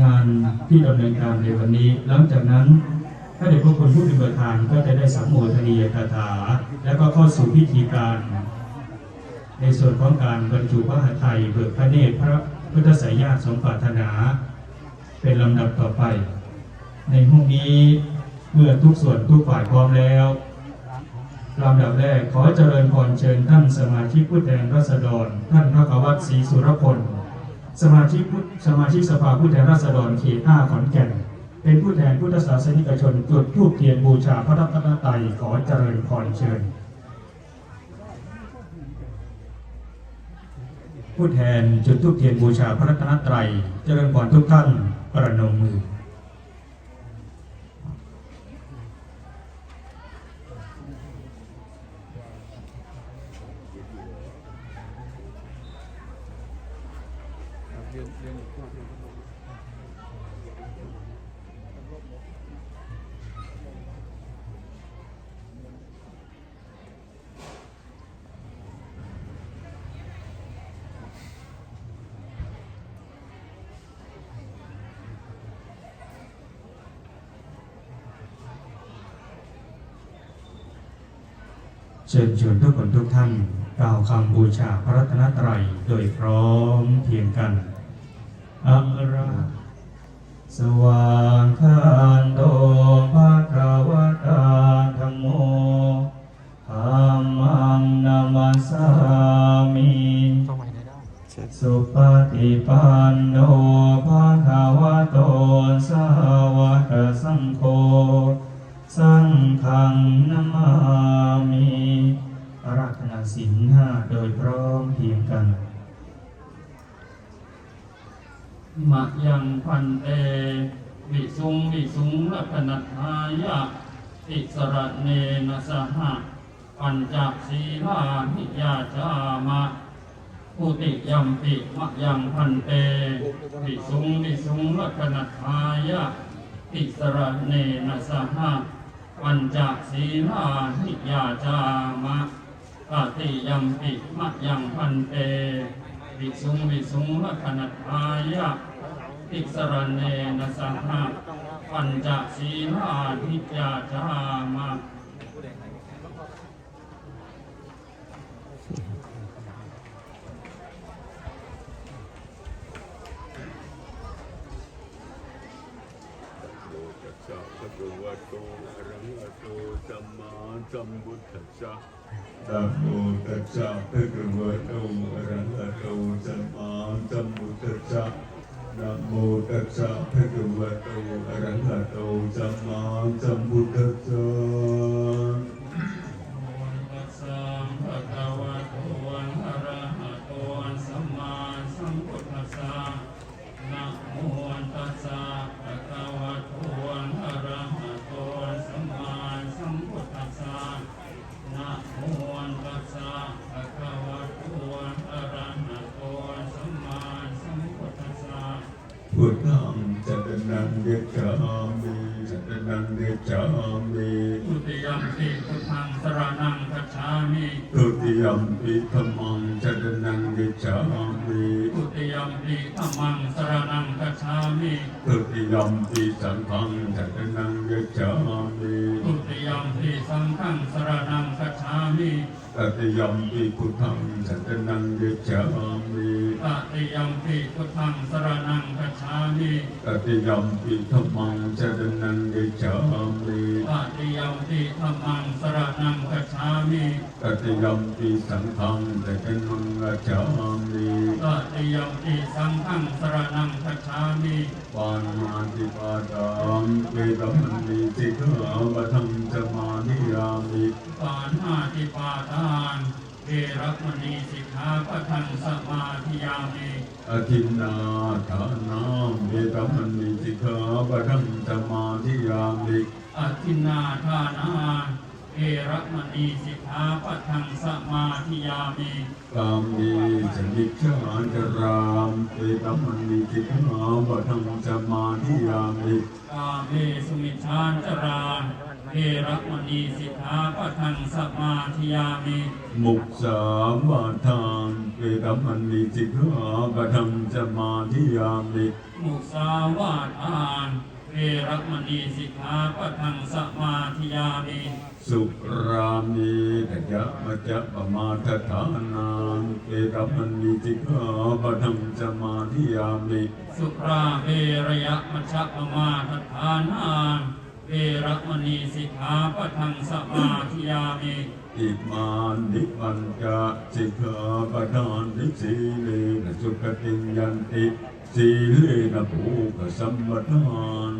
งานที่ดำเนินการในวันนี้ หลังจากนั้นพระเดชพระคุณผู้เป็นประธานก็จะได้สัมโมทนียคาถา แล้วก็เข้าสู่พิธีการ ในส่วนของการบรรจุพระหัตถ์ไทยเบิกพระเนตรพระพุทธสายญาติสมปรารถนา เป็นลำดับต่อไป ในห้องนี้เมื่อทุกส่วนทุกฝ่ายพร้อมแล้วลำดับแรกขอเจริญพรเชิญท่านสมาชิกผู้แทนราษฎร ท่านพระกวัตศรีสุรพล สมาชิกผู้สมาชิกสภาผู้แทนราษฎรเขตห้าขอนแก่น เป็นผู้แทนพุทธศาสนิกชนจุดทูปเทียนบูชาพระรัตนตรัยขอเจริญพรเชิญ ผู้แทนจุดทูปเทียนบูชาพระรัตนตรัยเจริญพรทุกท่านประนมมือ เชิญชวนทุกคนทุกท่านกล่าวคำบูชาพระรัตนตรัยโดยพร้อมเพียงกันอะระสวางคานโตภะ มะยังพันเตวิสุงวิสุงลักนัทายะติสระเนนะสหะปัญจศีลานิยาจามะปุติยัมปิมะยังพันเตวิสุงวิสุงลักนัทายะติสระเนนะสหะปัญจศีลานิยาจามะตติยัมปิมะยังพันเต วิสุงวิสุงลักนัทายะติสรณเนนะสังฆะปัญจศีลาทิจาจามะ โมตัสสะภะคะวะโตอะระหะโตสัมมาสั ตัสสะนะโมตัสสะภะคะวะโตอะระหะโตสัมมาสัมพุทธัสสะนะโมตัสสะภะคะวะโตอะระหะโตสัมมาสัมพุทธัสสะ ตัสสะภะคะวะโตอะระหะโตสัมมาสัมพุทธัสสะนะโมตัสสะภะคะวะโตอะระหะโตสัมมาสัมพุทธัสสะนะโมตัสสะภะคะวะโตอะระหะโตสัมมาสัมพุทธัสสะ พุทธังจัตนังเดชามิจัตนังเดชามิทุติยมปิพุทธังสรณังคัจฉามิทุติยมปิธัมมังจัตนังเดชามิทุติยมปิธัมมังสรณังคัจฉามิทุติยมปิสังฆังจัตนังเดชามิทุติยมปิสังฆังสรณังคัจฉามิตติยมปิพุทธังจัตนังเดชามิ ตติยมปิพุทธังสรณังคัจฉามิตติยมปิธัมมังจัตนังเดชามิตติยมปิธัมมังสรณังคัจฉามิตติยมปิสังฆังจัตนังกัจฉามิตติยมปิสังฆังสรณังคัจฉามิปานาติปาตามเวรมณีสิกขาปะทังสมาธิยามิปานาติปาทานเว รมณีสิกขาปะทังสมาธิยามิอธินนาทานาเวรมณีสิกขาปะทังสมาธิยามิอธินนาทานาเอระมณีสิกขาปัทังสมาธิยามิกามมีจนิชาจรามเวรมณีสิกขาปะทังสมาธิยามิกาเมสุมิชานจราเว เวระมณีสิกขาปะทังสมาธิยามิมุสาวาทานเวรมณีสิกขาปะทังสมาธิยามิมุสาวาทานเวระมณีสิกขาปะทังสมาธิยามิสุรามีตยะมัจจะปมาทฐานาเวรมณีสิกขาปะทังสมาธิยามิ สุราเวระยะมัชฌปมาทัฏฐานาน เวระมณีสิกขาปะทังสมาธิยามิอิมานิปัญจสิกขาปะทานติสีเลนะสุขติยันติสีเลนะภูกสัมปทาน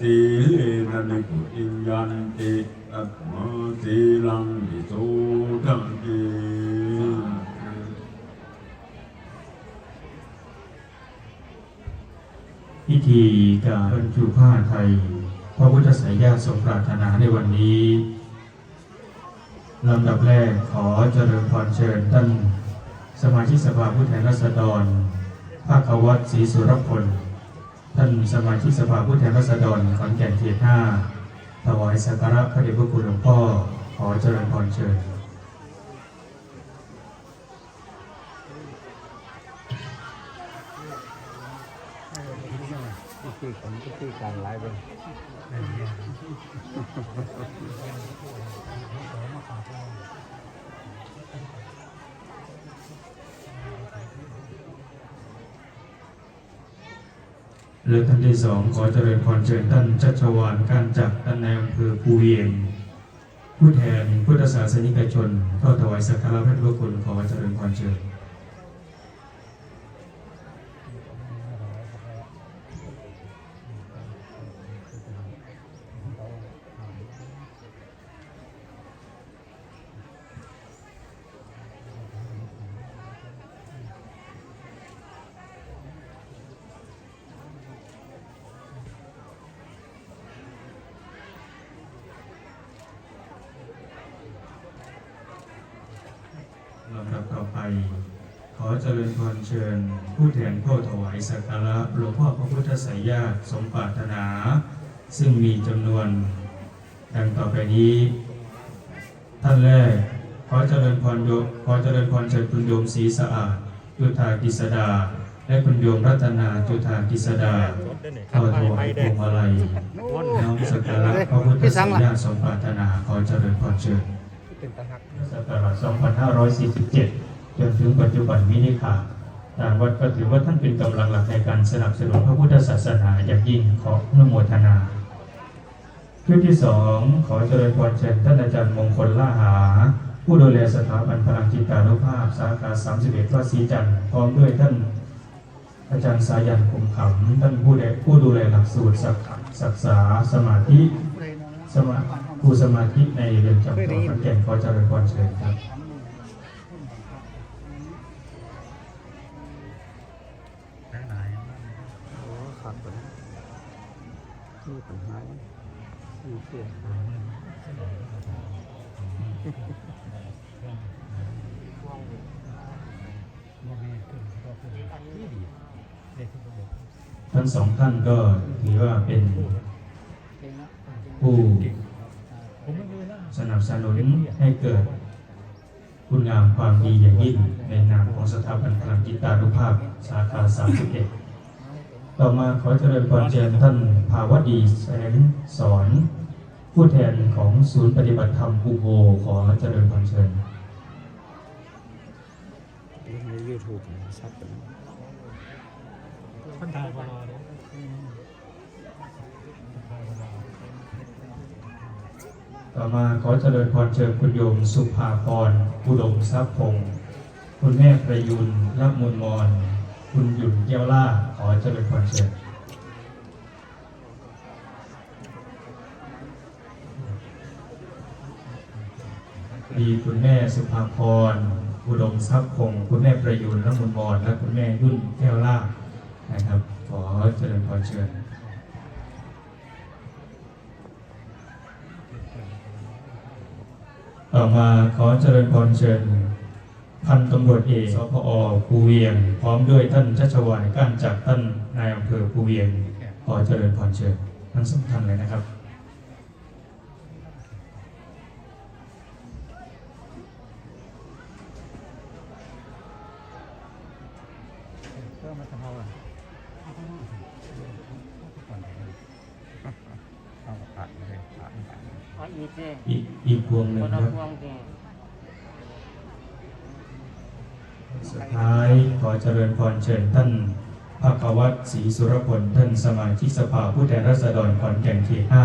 สีเลนะนิพุติยันติตัตมาสีลังวิโสทังกีพิธีการบรรจุผ้าไทย พระพุทธสายญาติทรงปรารถนาในวันนี้ลำดับแรกขอเจริญพรเชิญท่านสมาชิกสภาผู้แทนราษฎรภาควัดศรีสุรพล ท่านสมาชิกสภาผู้แทนราษฎรขอนแก่นเขตห้าถวายสักการะพระเดชพระคุณหลวงพ่อ ขอเจริญพรเชิญวิธีการวิธีการไลฟ์เป็น และท่านที่สองขอเจริญพรเชิญท่านชัชวานการจักรท่านในอำเภอภูเวียง ผู้แทนพุทธศาสนิกชนเข้าถวายสักการะพระพุทธคุณขอเจริญพรเชิญ ลำดับต่อไป ขอเจริญพรเชิญ ผู้แทนเข้าถวาย สักการะหลวงพ่อพระพุทธไสยญาติสมปรารถนา ซึ่งมีจำนวน ดังต่อไปนี้ ท่านแรก ขอเจริญพรโยขอเจริญพรเชิญคุณโยมศรีสะอาดจุธากิสดา และคุณโยมรัตนาจุธากิสดาเข้าถวายพวงมาลัยน้อมสักการะพระพุทธไสยญาติสมปรารถนา ขอเจริญพรเชิญเป็นตะหักศักราช2547 จนถึงปัจจุบันนี้นี่ค่ะ ทางวัดก็ถือว่าท่านเป็นกำลังหลักในการสนับสนุนพระพุทธศาสนาอย่างยิ่งขออนุโมทนาชุดที่สองขอเจริญพรเชิญท่านอาจารย์มงคลล่าหา ผู้ดูแลสถาบันพลังจิตานุภาพ สาขา 31วัดศรีจันทร์พร้อมด้วยท่านอาจารย์สายันคุมขำท่านผู้ดูแลผู้ดูแลหลักสูตรศึกษาสมาธิสมาครูสมาธิในเรือนจำจังหวัดขอนแก่นขอเจริญพรเชิญครับ โอ้ขาดไปมีปัญหามีเสียง ทั้งสองท่านก็ถือว่าเป็นผู้สนับสนุนให้เกิดคุณงามความดีอย่างยิ่งในนามของสถาบันพลังจิตานุภาพสาขา31 ต่อมาขอเจริญพรเชิญท่านภาวดีแสงสอน ผู้แทนของศูนย์ปฏิบัติธรรมภูโบขอเจริญพรเชิญในยูทูบซับเป็นคนไทยมารอเนี่ยต่อมาขอเจริญพรเชิญคุณโยมสุภาพรอุดมทรัพย์พงศ์คุณแม่ประยุนรับมุลมอนคุณหยุ่นเกี้ยวล่า ขอเจริญพรเชิญ มีคุณแม่สุภาพรอุดมทรัพย์พงคุณแม่ประยุนรับมุลมอนและคุณแม่ยุ่นแก้วล่านะครับ ขอเจริญพรเชิญต่อมาขอเจริญพรเชิญ พันตำรวจเอกสพอภูเวียง พร้อมด้วยท่านชัชวานก้านจากท่านนายอำเภอภูเวียง ขอเจริญพรเชิญทั้งสองท่านเลยนะครับ เอาผัดเลยผัดผัดอ๋ออีกเจ้อีกอีกพวงหนึ่งคนคละรับพวงเจ้สุดท้ายขอเจริญพรเชิญท่านภาควัตรศรีสุรพลท่านสมาชิกสภาผู้แทนราษฎรขอนแก่นเขตห้า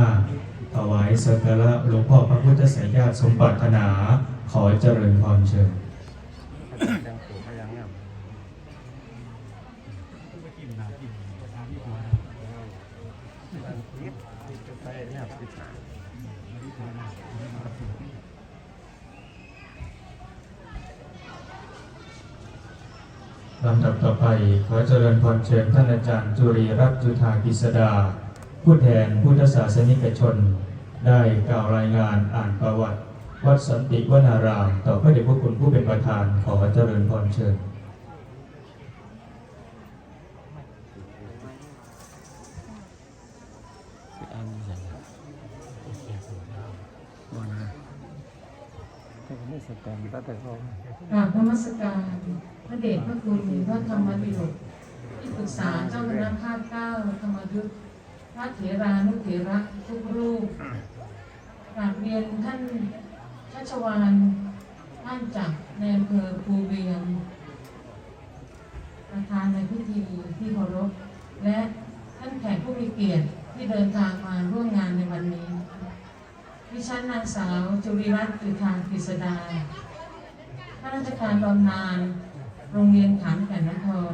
ถวายสักการะหลวงพ่อพระพุทธสายญาติสมปรารถนา ขอเจริญพรเชิญ เนี่ยปิดหาลำดับต่อไปขอเจริญพรเชิญท่านอาจารย์จุรีรัตน์จุธากิสดา ผู้แทนพุทธศาสนิกชน ได้กล่าวรายงานอ่านประวัติ วัดสันติวนาราม ต่อพระเดชพระคุณผู้เป็นประธานขอเจริญพรเชิญ สแตนแต่แต่เขากราบนมัสการพระเดชพระคุณพระธรรมดิโลกที่ปรึกษาเจ้าคณะภาคเก้าธรรมยุทธพระเถรานุเถระทุกรูปกราบเรียนท่านชัชวานท่านจากในอำเภอภูเวียงประธานในพิธีที่เคารพและท่านแขกผู้มีเกียรติที่เดินทางมาร่วมงานในวันนี้ ดิฉันนางสาวจุริรัตน์จุธากฤษดา ข้าราชการบำนาญโรงเรียนขามแก่นนคร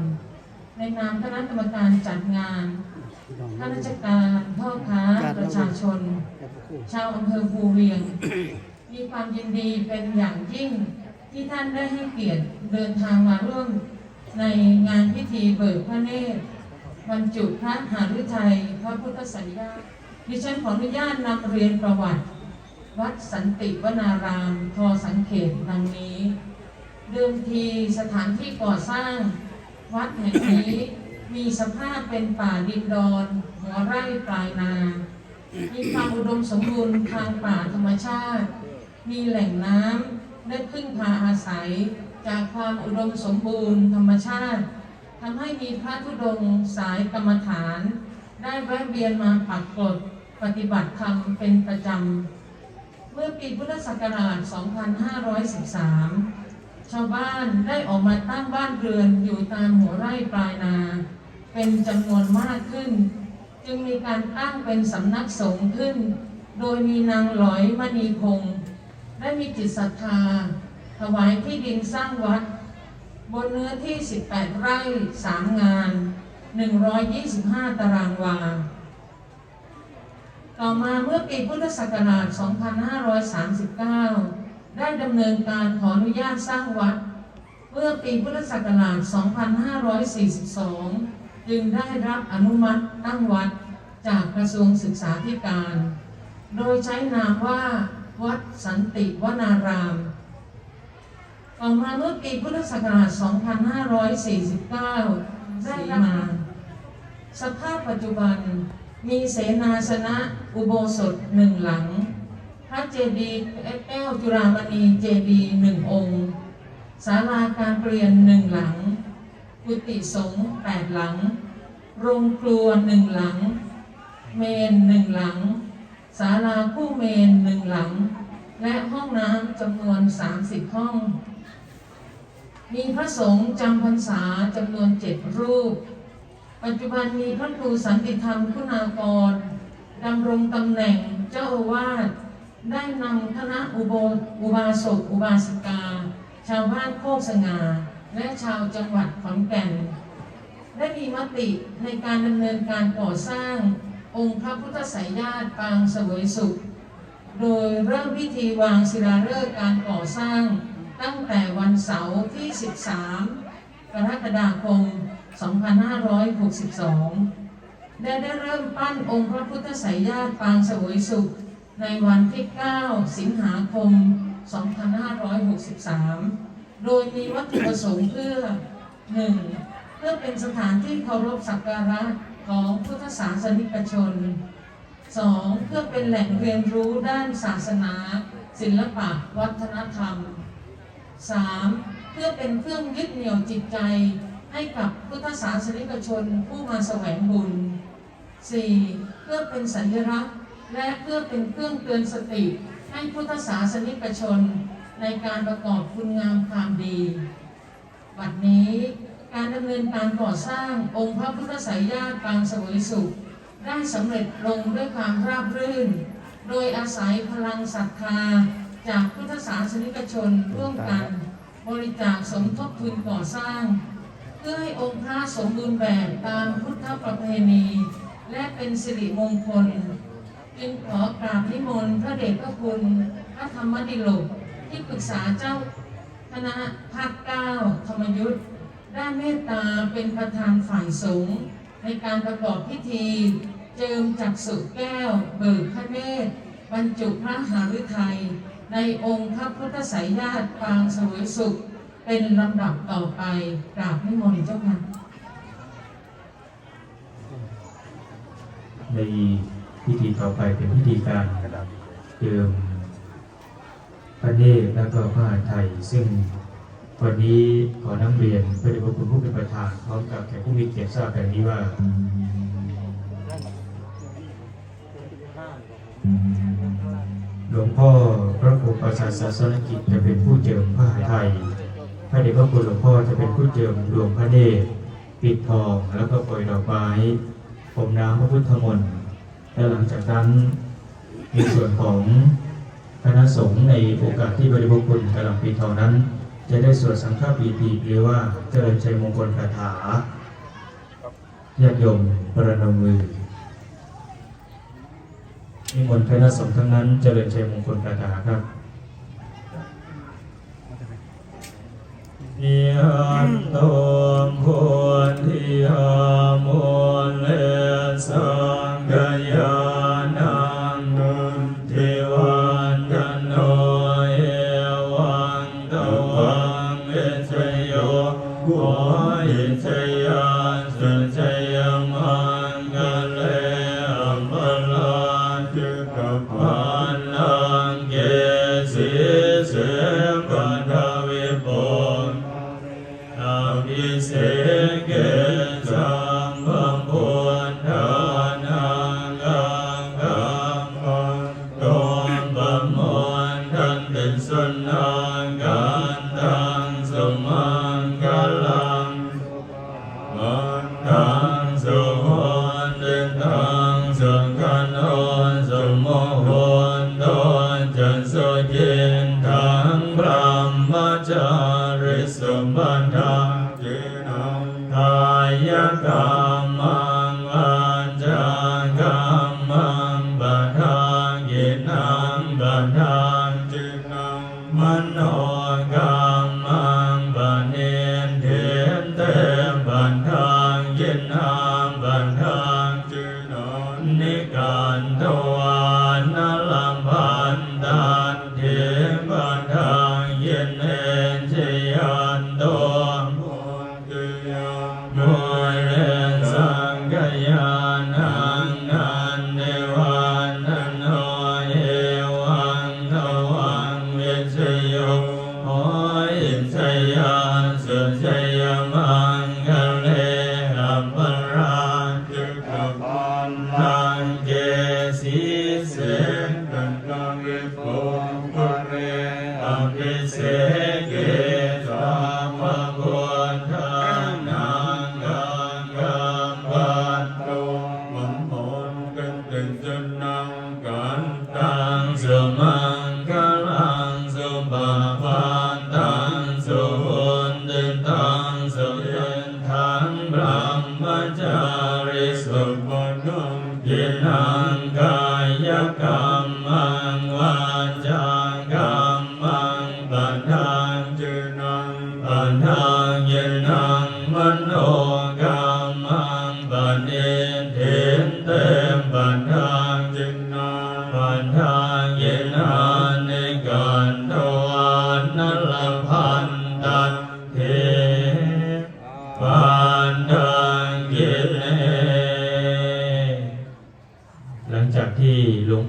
ในนามคณะกรรมการจัดงานข้าราชการพ่อค้าประชาชน ชาวอำเภอภูเวียง มีความยินดีเป็นอย่างยิ่งที่ท่านได้ให้เกียรติเดินทางมาร่วมในงานพิธีเบิกพระเนตรบรรจุพระหฤทัยพระพุทธสัญญาดิฉันขออนุญาตนำเรียนประวัติ วัดสันติวนารามพอสังเขตดังนี้ เดิมทีสถานที่ก่อสร้าง วัดแห่งนี้มีสภาพเป็นป่าดินดอนหัวไร่ปลายนา มีความอุดมสมบูรณ์ทางป่าธรรมชาติ มีแหล่งน้ำและพึ่งพาอาศัย จากความอุดมสมบูรณ์ธรรมชาติทำให้มีพระธุดงค์สายกรรมฐาน ได้แวะเวียนมาปักกฎปฏิบัติธรรมเป็นประจำ เมื่อปีพุทธศักราช 2513 ชาวบ้านได้ออกมาตั้งบ้านเรือนอยู่ตามหัวไร่ปลายนา เป็นจำนวนมากขึ้น จึงมีการตั้งเป็นสำนักสงฆ์ขึ้น โดยมีนางหลอยมณีพงศ์ได้มีจิตศรัทธา ถวายที่ดินสร้างวัด บนเนื้อที่ 18 ไร่ 3 งาน 125 ตารางวา ต่อมาเมื่อปีพุทธศักราช 2539 ได้ดำเนินการขออนุญาตสร้างวัด เมื่อปีพุทธศักราช 2542 จึงได้รับอนุมัติตั้งวัดจากกระทรวงศึกษาธิการ โดยใช้นามว่า วัดสันติวนาราม ต่อมาเมื่อปีพุทธศักราช 2549 ได้มา สภาพปัจจุบันมีเสนาสนะอุโบสถหนึ่งหลัง ระเจดีย์แก้วจุฬามณีเจดีย์หนึ่งองค์ศาลาการเปลี่ยนหนึ่งหลัง กุฏิสงฆ์แปดหลัง โรงครัวหนึ่งหลัง เมนหนึ่งหลังศาลาคู่เมนหนึ่งหลัง และห้องน้ำจำนวน 30 ห้อง มีพระสงฆ์จำพรรษาจำนวนเจ็ดรูป ปัจจุบันมีพระครูสันติธรรมคุณากรดำรงตำแหน่งเจ้าอาวาส ได้นำคณะอุโบอุบาสกอุบาสิกา ชาวบ้านโคกสงาและชาวจังหวัดขอนแก่น ได้มีมติในการดำเนินการก่อสร้างองค์พระพุทธไสยญาติปางเสวยสุข โดยเริ่มพิธีวางศิลาฤกษ์การก่อสร้าง ตั้งแต่วันเสาร์ที่ 13 กรกฎาคม 2562 ได้ได้เริ่มปั้นองค์พระพุทธไสยญาติปางเสวยสุข ในวันที่ 9 สิงหาคม 2563 โดยมีวัตถุประสงค์เพื่อ 1. เพื่อเป็นสถานที่เคารพสักการะของพุทธศาสนิกชน 2. เพื่อเป็นแหล่งเรียนรู้ด้านศาสนา ศิลปะ วัฒนธรรม 3. เพื่อเป็นเครื่องยึดเหนี่ยวจิตใจให้กับพุทธศาสนิกชนผู้มาแสวงบุญ 4. เพื่อเป็นสัญลักษณ์ และเพื่อเป็นเครื่องเตือนสติให้พุทธศาสนิกชนในการประกอบคุณงามความดีบัดนี้การดำเนินการก่อสร้างองค์พระพุทธไสยญาติปางสวยสุข ได้สำเร็จลงด้วยความราบรื่น โดยอาศัยพลังศรัทธาจากพุทธศาสนิกชนร่วมกันบริจาคสมทบทุนก่อสร้าง เพื่อให้องค์พระสมบูรณ์แบบตามพุทธประเพณี และเป็นสิริมงคล จึงขอกราบนิมนต์พระเดชพระคุณพระธรรมดิโลกที่ปรึกษาเจ้าคณะภาคเก้าธรรมยุทธ์ได้เมตตาเป็นประธานฝ่ายสงฆ์ในการประกอบพิธี เจิมจักสุแก้ว เบิกพระเนตรบรรจุพระหฤทัยในองค์พระพุทธไสยญาติปางสวยสุข เป็นลำดับต่อไปกราบนิมนต์เจ้าค่ะใน พิธีต่อไปเป็นพิธีการเจิมพระเนตรและก็พระหฤทัยซึ่งวันนี้ขอนำเรียนพระเดชพระคุณผู้เป็นประธานพร้อมกับแขกผู้มีเกียรติทราบแบบนี้ว่า หลวงพ่อพระครูประสาทศาสนกิจจะเป็นผู้เจิมพระหฤทัยพระเดชพระคุณหลวงพ่อจะเป็นผู้เจิมดวงพระเนตรปิดทองแล้วก็ปล่อยดอกไม้ผมน้ำพระพุทธมนต์ และหลังจากนั้นในส่วนของคณะสงฆ์ในโอกาสที่พระเดชพระคุณกำลังปิดทองนั้น จะได้สวดสังฆปีติหรือว่าเจริญชัยมงคลคาถาญาติโยมประนมมือนิมนต์คณะสงฆ์ทั้งนั้นเจริญชัยมงคลคาถาครับนิหันโตมโพธิหามุเลสั ย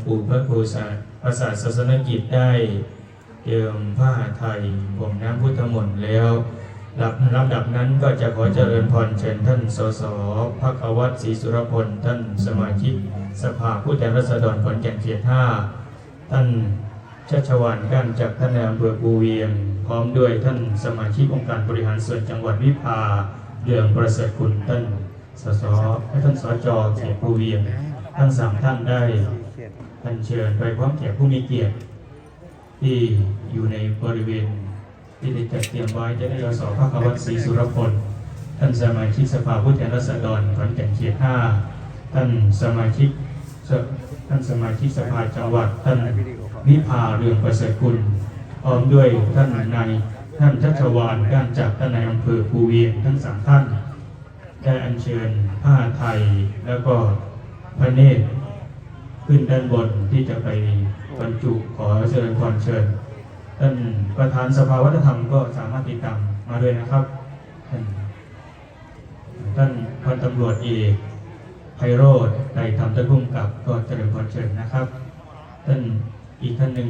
ปู่พระครูศาสประสาทศาสนกิจได้เจิมผ้าไทยผมน้ำพุทธมนต์แล้วหลับลำดับนั้นก็จะขอเจริญพรเชิญท่านสสพักวัตศรีสุรพล ท่านสมาชิก สภาผู้แทนราษฎรขอนแก่นเขตห้าท่านชัชวานก้านจากท่านในอำเภอปูเวียง พร้อมด้วยท่านสมาชิกองค์การบริหารส่วนจังหวัดวิภาเรืองประเสริฐคุณท่านสสและท่านสจเขตปูเวียง ทั้งสามท่านได้ อัญเชิญไปพร้อมแขกผู้มีเกียรติ ที่อยู่ในบริเวณ ที่ได้จัดเตรียมไว้จะได้ยศพระควัตศรีสุรพล ท่านสมาชิกสภาผู้แทนราษฎรขอนแก่นเขตห้าท่านสมาชิกท่านสมาชิกสภาจังหวัด ท่านวิภาเรืองประเสริฐคุณพร้อมด้วยท่านนายท่านชัชวานด้านจากท่านนายอำเภอภูเวียงทั้งสามท่าน ได้อัญเชิญผ้าไทยแล้วก็พระเนตร ขึ้นด้านบนที่จะไปบรรจุขอเชิญพรเชิญท่านประธานสภาวัฒนธรรมก็สามารถติดตามมาด้วยนะครับ ท่านท่านพันตำรวจเอกไพโรธไตรธรรมท่านผู้กำกับก็เจริญพรเชิญนะครับ ท่านอีกท่านหนึ่ง